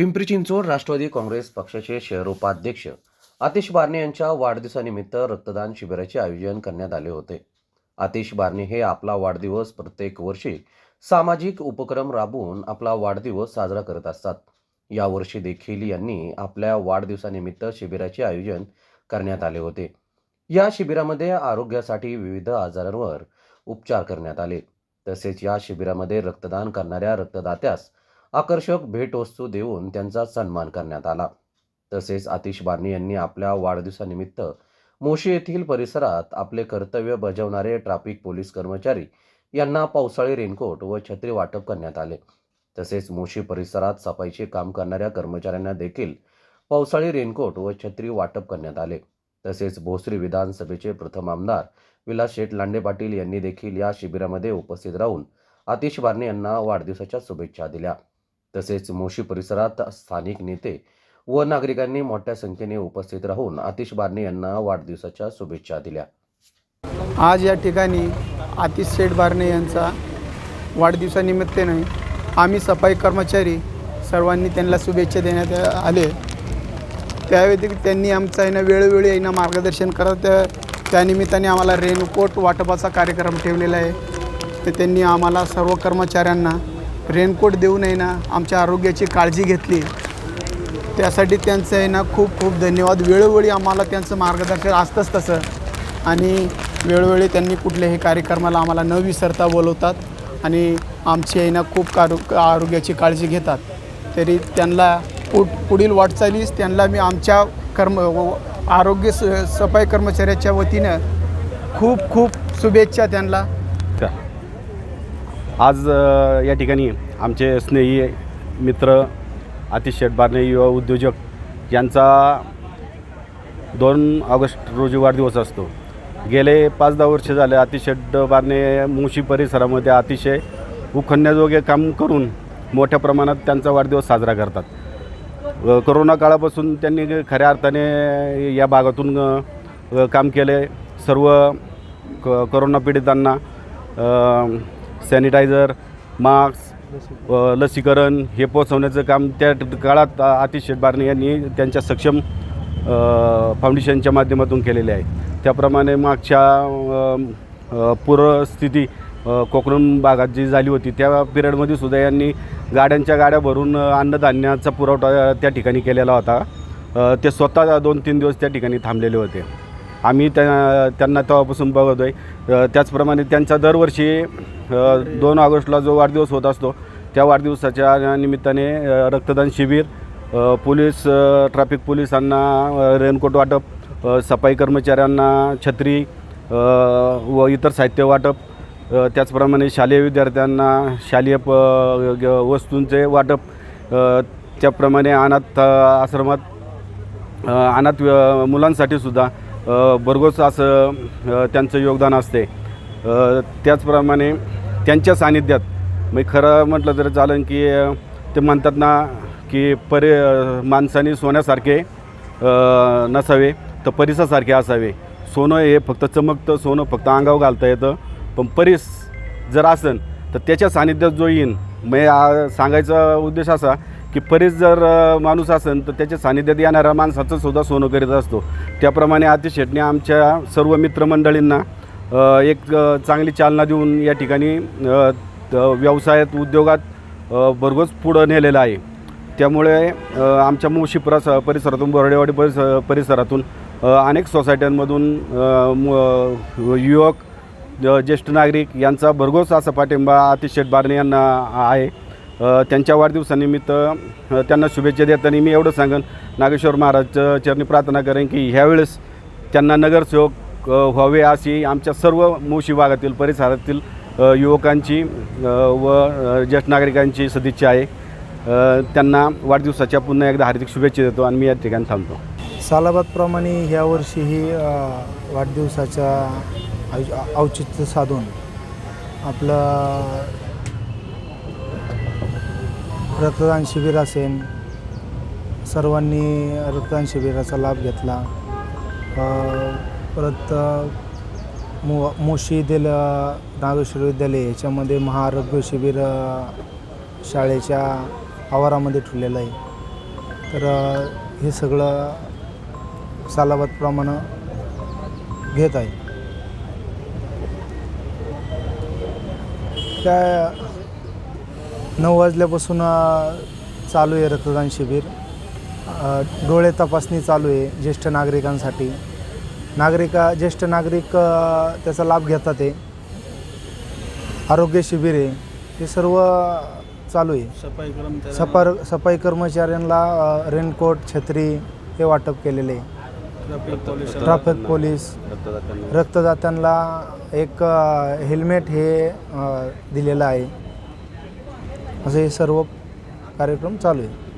पिंपरी चिंचवड राष्ट्रवादी काँग्रेस पक्षाचे शहर उपाध्यक्ष आतिश बारणे यांच्या वाढदिवसानिमित्त रक्तदान शिबिराचे आयोजन करण्यात आले होते. आतिश बारणे हे आपला वाढदिवस प्रत्येक वर्षी सामाजिक उपक्रम राबवून आपला वाढदिवस साजरा करत असतात. यावर्षी देखील यांनी आपल्या वाढदिवसानिमित्त शिबिराचे आयोजन करण्यात आले होते. या शिबिरामध्ये आरोग्यासाठी विविध आजारांवर उपचार करण्यात आले. तसेच या शिबिरामध्ये रक्तदान करणाऱ्या रक्तदात्यास आकर्षक भेटवस्तू देऊन त्यांचा सन्मान करण्यात आला. तसेच आतिश बार्नी यांनी आपल्या वाढदिवसानिमित्त मोशी येथील परिसरात आपले कर्तव्य बजावणारे ट्रॅफिक पोलीस कर्मचारी यांना पावसाळी रेनकोट व छत्री वाटप करण्यात आले. तसेच मोशी परिसरात सफाईचे काम करणाऱ्या कर्मचाऱ्यांना देखील पावसाळी रेनकोट व छत्री वाटप करण्यात आले. तसेच भोसरी विधानसभेचे प्रथम आमदार विलास शेठ लांडे पाटील यांनी देखील या शिबिरामध्ये उपस्थित राहून आतिश बारणे यांना वाढदिवसाच्या शुभेच्छा दिल्या. तसेच मोशी परिसरात स्थानिक नेते व नागरिकांनी मोठ्या संख्येने उपस्थित राहून आतिश बारणे यांना वाढदिवसाच्या शुभेच्छा दिल्या. आज या ठिकाणी आतिश शेठ बारणे यांचा वाढदिवसानिमित्ताने आम्ही सफाई कर्मचारी सर्वांनी त्यांना शुभेच्छा देण्यात आले. त्याव्यतिरिक्त त्यांनी आमचा आहे ना वेळोवेळी यांना मार्गदर्शन करत त्यानिमित्ताने आम्हाला रेनकोट वाटपाचा कार्यक्रम ठेवलेला आहे. तर त्यांनी आम्हाला सर्व कर्मचाऱ्यांना रेनकोट देऊन आहे ना आमच्या आरोग्याची काळजी घेतली. त्यासाठी त्यांचं आहे ना खूप खूप धन्यवाद. वेळोवेळी आम्हाला त्यांचं मार्गदर्शन असतंच तसं. आणि वेळोवेळी त्यांनी कुठल्याही कार्यक्रमाला आम्हाला न विसरता बोलवतात आणि आमची आहे ना खूप कारो आरोग्याची काळजी घेतात. तरी त्यांना पुढ पुढील वाटचालीस त्यांना मी आमच्या कर्म आरोग्य स सफाई कर्मचाऱ्याच्या वतीनं खूप खूप शुभेच्छा त्यांना. आज या ठिकाणी आमचे स्नेही मित्र आतिश शेठ बारणे युवा उद्योजक यांचा दोन ऑगस्ट रोजी वाढदिवस असतो. गेले पाच दहा वर्ष झाले अतिश बारणे मुशी परिसरामध्ये अतिशय उखण्याजोगे काम करून मोठ्या प्रमाणात त्यांचा वाढदिवस साजरा करतात. करोना काळापासून त्यांनी खऱ्या अर्थाने या भागातून काम केले. सर्व क करोना पीडितांना सॅनिटायझर मास्क लसीकरण हे पोचवण्याचं काम त्या काळात आतिश शेटबारणे यांनी त्यांच्या सक्षम फाउंडेशनच्या माध्यमातून केलेले आहे. त्याप्रमाणे मागच्या पूरस्थिती कोकण भागात जी झाली होती त्या पिरियडमध्ये सुद्धा यांनी गाड्यांच्या गाड्या भरून अन्नधान्याचा पुरवठा त्या ठिकाणी केलेला होता. ते स्वतः दोन तीन दिवस त्या ठिकाणी थांबलेले होते. आम्ही त्या त्यांना तेव्हापासून बघतो आहे त्याचप्रमाणे त्यांचा दरवर्षी दोन ऑगस्टला जो वाढदिवस होत असतो त्या वाढदिवसाच्या निमित्ताने रक्तदान शिबिर पोलीस ट्रॅफिक पोलिसांना रेनकोट वाटप सफाई कर्मचाऱ्यांना छत्री व इतर साहित्य वाटप त्याचप्रमाणे शालेय विद्यार्थ्यांना शालेय प वस्तूंचे वाटप त्याप्रमाणे अनाथ आश्रमात अनाथ मुलांसाठी सुद्धा भरघोस असं त्यांचं योगदान असते. त्याचप्रमाणे त्यांच्या सानिध्यात. मी खरं म्हटलं तर चालेल की ते म्हणतात ना की परि माणसाने सोन्यासारखे नसावे तर परिसासारखे असावे. सोनं हे फक्त चमकतं सोनं फक्त अंगावर घालता येतं. पण परीस जर असेल तर त्याच्या सानिध्यात जो येईन म्हणजे सांगायचा उद्देश असा की परीस जर माणूस असेल तर त्याच्या सानिध्यात येणाऱ्या माणसाचं सुद्धा सोनं करीत असतो. त्याप्रमाणे आतिशेटने आमच्या सर्व मित्रमंडळींना एक चांगली चालना देऊन या ठिकाणी व्यवसायात उद्योगात भरघोस पुढं नेलेलं आहे. त्यामुळे आमच्या मुळशी परस परिसरातून बोर्डेवाडी परिस परिसरातून अनेक सोसायट्यांमधून युवक ज्येष्ठ नागरिक यांचा भरघोस असा पाठिंबा आतिश शेठ बारणे यांना आहे. त्यांच्या वाढदिवसानिमित्त त्यांना शुभेच्छा देताना मी एवढं सांगेन. नागेश्वर महाराज चरणी प्रार्थना करेन की ह्यावेळेस त्यांना नगरसेवक व्हावे अशी आमच्या सर्व मुळशी भागातील परिसरातील युवकांची व ज्येष्ठ नागरिकांची सदिच्छा आहे. त्यांना वाढदिवसाच्या पुन्हा एकदा हार्दिक शुभेच्छा देतो आणि मी या ठिकाणी थांबतो. सालाबादप्रमाणे ह्यावर्षीही वाढदिवसाच्या आयु औचित्य साधून आपलं रक्तदान शिबिर असेल सर्वांनी रक्तदान शिबिराचा लाभ घेतला. परत मो मोशी दिल नागेश्वर विद्यालय याच्यामध्ये महाआरोग्य शिबिर शाळेच्या आवारामध्ये ठेवलेलं आहे. तर हे सगळं सालाबादप्रमाणे घेत आहे. काय नऊ वाजल्यापासून चालू आहे रक्तदान शिबिर. डोळे तपासणी चालू आहे ज्येष्ठ नागरिकांसाठी. नागरिका ज्येष्ठ नागरिक त्याचा लाभ घेतात आहे आरोग्य शिबिर आहे. हे सर्व चालू आहे. सफार सफाई कर्मचाऱ्यांना रेनकोट छत्री हे वाटप केलेले आहे. ट्रॅफिक पोलीस रक्तदात्यांना. एक हेल्मेट हे दिलेलं आहे. असे हे सर्व कार्यक्रम चालू आहे.